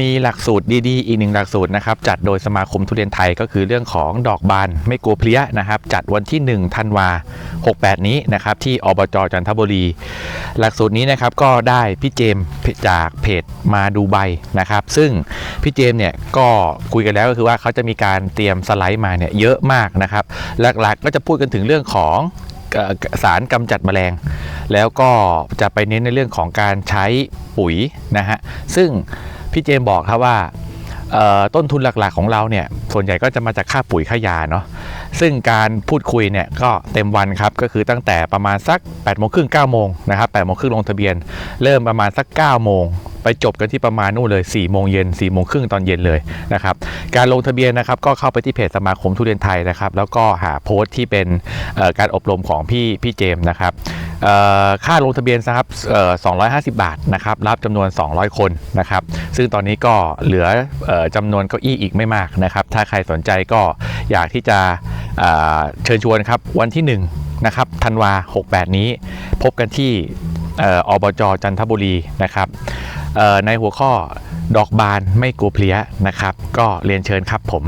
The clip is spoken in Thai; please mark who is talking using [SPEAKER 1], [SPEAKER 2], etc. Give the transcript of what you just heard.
[SPEAKER 1] มีหลักสูตรดีๆ อีกหนึ่งหลักสูตรนะครับ จัดโดยสมาคมทุเรียนไทยก็คือเรื่องของดอกบานไม่กลัวเพลี้ยนะครับ จัดวันที่1ธันวา68 นี้นะครับ ที่อบจจันทบุรี หลักสูตรนี้นะครับก็ได้พี่เจมจากเพจมาดูใบนะครับ ซึ่งพี่เจมเนี่ยก็คุยกันแล้วก็คือว่าเขาจะมีการเตรียมสไลด์มาเนี่ยเยอะมากนะครับ หลักๆก็จะพูดกันถึงเรื่องของสารกำจัดแมลง แล้วก็จะไปเน้นในเรื่องของการใช้ปุ๋ยนะฮะซึ่ง พี่เจมบอกครับว่าต้นทุนหลักๆของเราเนี่ยส่วนใหญ่ก็จะมาจากค่าปุ๋ยค่ายาเนาะซึ่งการพูดคุยเนี่ยก็เต็มวันครับก็คือตั้งแต่ประมาณสัก8ปดโมงครึ่งเก้าโมงนะครับแปดโมงครึ่งลงทะเบียน เริ่มประมาณสัก9ก้าโมงไปจบกันที่ประมาณนู่นเลย4ี่โมงเย็นสี่โมงครึ่งตอนเย็นเลยนะครับการลงทะเบียนนะครับก็เข้าไปที่เพจสมาคมทุเรียนไทยนะครับแล้วก็หาโพสต์ที่เป็นการอบรมของพี่พี่เจมนะครับ ค่าลงทะเบียนนะครับเอ่อ250 บาทนะครับรับจำนวน 200 คนนะครับซึ่งตอนนี้ก็เหลืออจำนวนเก้าอี้อีกไม่มากนะครับถ้าใครสนใจก็อยากที่จะเชิญชวนครับวันที่ 1 นะครับธันวา 68 นี้พบกันที่ออบจจันทบุรีนะครับในหัวข้อดอกบานไม่กลัวเพลี้ยนะครับ ก็เรียนเชิญครับผม